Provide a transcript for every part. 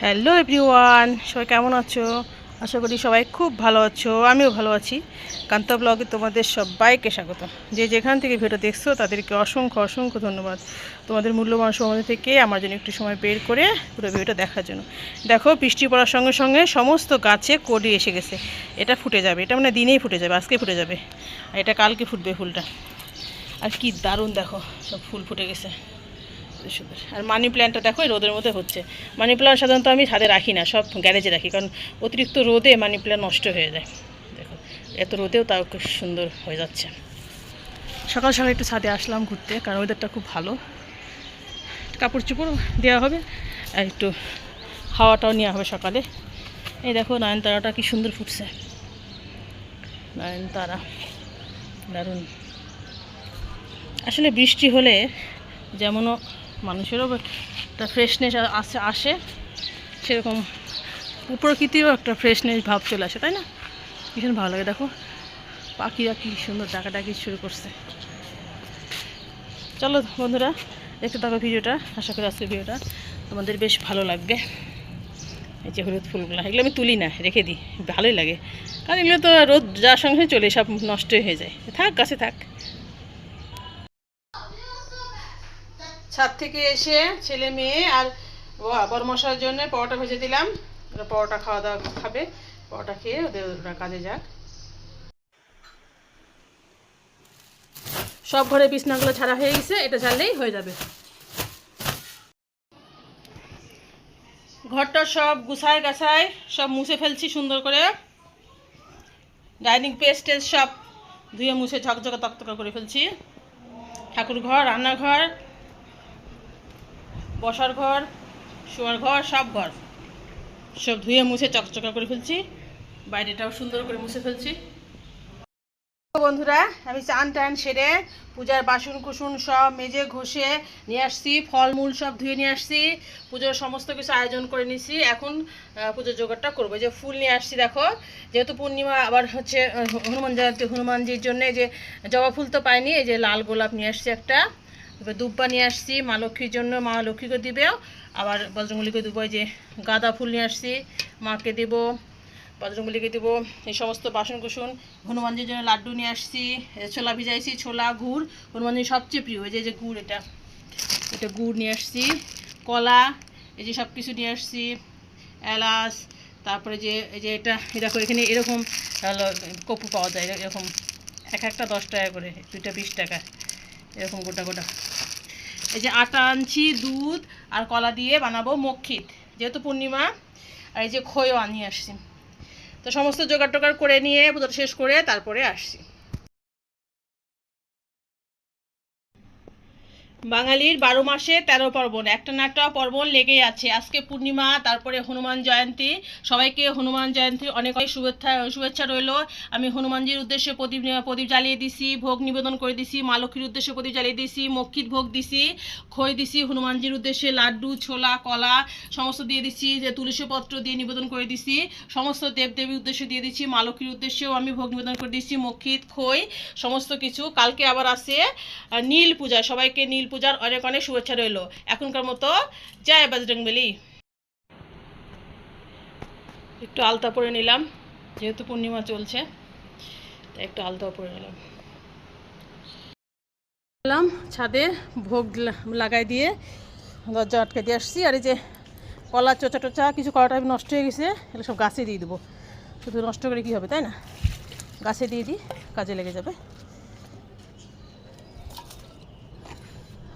Hello everyone সবাই কেমন আছো? আশা করি সবাই খুব ভালো আছো। আমিও ভালো আছি। কান্তা ব্লগে তোমাদের সবাইকে স্বাগত যে যেখান থেকে ভিডিও দেখছ, তাদেরকে অসংখ্য অসংখ্য ধন্যবাদ। তোমাদের মূল্যবান সময় থেকে আমার জন্য একটু সময় বের করে পুরো ভিডিওটা দেখার জন্য। দেখো, বৃষ্টি পড়ার সঙ্গে সঙ্গে সমস্ত গাছে কড়ি এসে গেছে। এটা ফুটে যাবে। এটা মানে দিনেই ফুটে যাবে। আজকে ফুটে যাবে। আর এটা কালকে ফুটবে ফুলটা। আর কি দারুণ দেখো, সব ফুল ফুটে গেছে। সুন্দর। সুন্দর আর মানি প্ল্যান্টটা দেখো রোদের মধ্যে হচ্ছে। মানি প্ল্যান্ট সাধারণত আমি ছাদে রাখি না, সব গ্যারেজে রাখি, কারণ অতিরিক্ত রোদে মানি প্ল্যান্ট নষ্ট হয়ে যায়। দেখো, এত রোদেও তাও খুব সুন্দর হয়ে যাচ্ছে। সকাল সকাল একটু ছাদে আসলাম ঘুরতে, কারণ ওয়েদারটা খুব ভালো। কাপড় চোপড় দেওয়া হবে, আর একটু হাওয়াটাও নেওয়া হবে সকালে। এই দেখো, নয়নতারাটা কি সুন্দর ফুটছে। নয়নতারা, দারুণ। আসলে বৃষ্টি হলে যেমনও মানুষেরও একটা ফ্রেশনেস আসে আসে। সেরকম প্রকৃতিরও একটা ফ্রেশনেস ভাব চলে আসে, তাই না? ভীষণ ভালো লাগে। দেখো, পাখিরা কি সুন্দর ডাকাডাকি শুরু করছে। চলো বন্ধুরা, দেখতে থাকো ভিডিওটা। আশা করি আজকের ভিডিওটা তোমাদের বেশ ভালো লাগবে। এই যে হলুদ ফুলগুলো, এগুলো আমি তুলি না, রেখে দিই। ভালোই লাগে। কারণ এগুলো তো রোদ যার সঙ্গে সঙ্গে চলে, সব নষ্ট হয়ে যায়। থাক, গাছে থাক। ছাদ থেকে এসে ছেলে মেয়ে আর বড় মশার জন্য পরোটা ভেজে দিলাম। ওরা পরোটা খাওয়া দাওয়া খাবে। পরোটা খেয়ে ওদের ওরা কাজে যাক। সব ঘরে বিছনাগুলো ছাড়া হয়ে গেছে, এটা ছাড়লেই হয়ে যাবে। ঘরটা সব গুছায় গাছায় সব মুছে ফেলছি সুন্দর করে। ডাইনিং পেস্ট সব ধুয়ে মুছে ঝকঝকে তকতকা করে ফেলছি। ঠাকুর ঘর রান্নাঘর বসার ঘর, শোয়ার ঘর, সব ঘর। সব ধুয়ে, মুছে, চকচকা করে ফেলছি। বাইরেটাও সুন্দর করে মুছে ফেলছি। বন্ধুরা, আমি চান টান সেরে পূজার বাসন কুসুন সব মেজে ঘষে নিয়ে আসছি, ফলমূল সব ধুয়ে নিয়ে আসছি, পুজোর সমস্ত কিছু আয়োজন করে নিছি। এখন পুজোর জোগাড়টা করব। যে ফুল নিয়ে আসছি, দেখো, যেহেতু পূর্ণিমা আবার হচ্ছে হনুমান জয়ন্তী, হনুমানজির জন্য যে জবা ফুল তো পাইনি, এই যে লাল গোলাপ নিয়ে আসছি একটা। এবার দুব্বা নিয়ে আসছি, মা লক্ষ্মীর জন্য। মা লক্ষ্মীকে দিবেও, আবার বজরঙ্গলিকে দেবো যে গাঁদা ফুল নিয়ে আসছি, মাকে দেবো, বজরঙ্গলিকে দেবো, এই সমস্ত বাসন কুসন হনুমানজির জন্য লাড্ডু নিয়ে আসছি ছোলা ভিজাইছি, ছোলা, গুড়। হনুমানজির সবচেয়ে প্রিয়, এই যে যে গুড় এটা। এটা গুড় নিয়ে আসছি, কলা, এই যে সব কিছু নিয়ে আসছি, এলাচ, তারপরে যে, এই যে এটা দেখো এখানে এরকম কপু পাওয়া যায়, এরকম। এক একটা দশ টাকা করে, দুইটা বিশ টাকা। এরকম গোটা গোটা। এই যে আটা আনছি, দুধ আর কলা দিয়ে বানাবো মক্ষিত। যেহেতু পূর্ণিমা, আর এই যে খইও আনিয়ে আসছি। তো সমস্ত জোগাড় টোগাড় করে নিয়ে পুজোটা শেষ করে তারপরে আসছি। বাঙালির বারো মাসে তেরো পার্বণ একটা না একটা পার্বণ লেগেই আছে। আজকে পূর্ণিমা তারপরে হনুমান জয়ন্তী। সবাইকে হনুমান জয়ন্তীর অনেক অনেক শুভেচ্ছা শুভেচ্ছা রইল। আমি হনুমানজির উদ্দেশ্যে প্রদীপ প্রদীপ জ্বালিয়ে দিছি ভোগ নিবেদন করে দিছি মা লক্ষ্মীর উদ্দেশ্যে প্রদীপ জ্বালিয়ে দিছি মক্ষিত ভোগ দিছি খই দিছি হনুমানজির উদ্দেশ্যে লাড্ডু ছোলা কলা সমস্ত দিয়ে দিছি যে তুলসী পত্র দিয়ে নিবেদন করে দিছি সমস্ত দেবদেবীর উদ্দেশ্যে দিয়ে দিচ্ছি মা লক্ষ্মীর উদ্দেশ্যেও আমি ভোগ নিবেদন করে দিচ্ছি মক্ষিত খই সমস্ত কিছু। কালকে আবার আহ, নীল পূজা সবাইকে নীল পূজার অনেক অনেক শুভেচ্ছা রইল। এখনকার মতো জয় বজরংবলী একটু আলতা পরে নিলাম, যেহেতু পূর্ণিমা চলছে, তাই একটু আলতা পরে নিলাম। ছাদে ভোগ লাগাই দিয়ে, দরজা আটকে দিয়ে আসছি। আর এই যে কলা চোচা টোচা কিছু কলাটা নষ্ট হয়ে গেছে, এগুলো সব গাছে দিয়ে দেবো। শুধু নষ্ট করে কি হবে, তাই না? গাছে দিয়ে দিই, কাজে লেগে যাবে।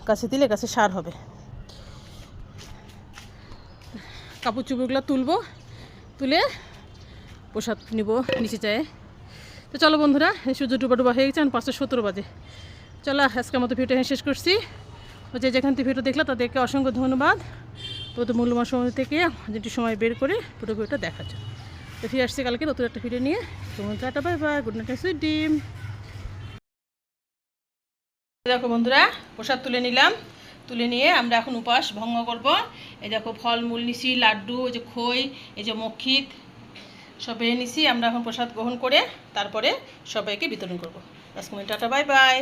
গাছে দিলে গাছে সার হবে। কাপড় চুপড়গুলো তুলবো, তুলে প্রসাদ নিব নিচে যায় তো চলো বন্ধুরা সূর্য ডুবা ডুবা হয়ে গেছে পাঁচশো সতেরো বাজে। চলো, আজকের মতো ভিডিও এখানে শেষ করছি। যে যেখান থেকে ভিডিও দেখলাম তাদেরকে অসংখ্য ধন্যবাদ। তো মূল্যবান সময় থেকে যেটি সময় বের করে পুরো ভিডিওটা জন্য। তো ফিরে আসছি কালকে নতুন একটা ভিডিও নিয়ে। তোমার tata, bye bye, good night sweet dream দেখো বন্ধুরা, প্রসাদ তুলে নিলাম। তুলে নিয়ে আমরা এখন উপাস ভঙ্গ করব। এই দেখো ফলমূল নিছি, লাড্ডু, এই যে খই, এই যে মক্ষিত, সব বেড়ে নিছি। আমরা এখন প্রসাদ গ্রহণ করে তারপরে সবাইকে বিতরণ করব। মিনিট টাটা, বাই বাই।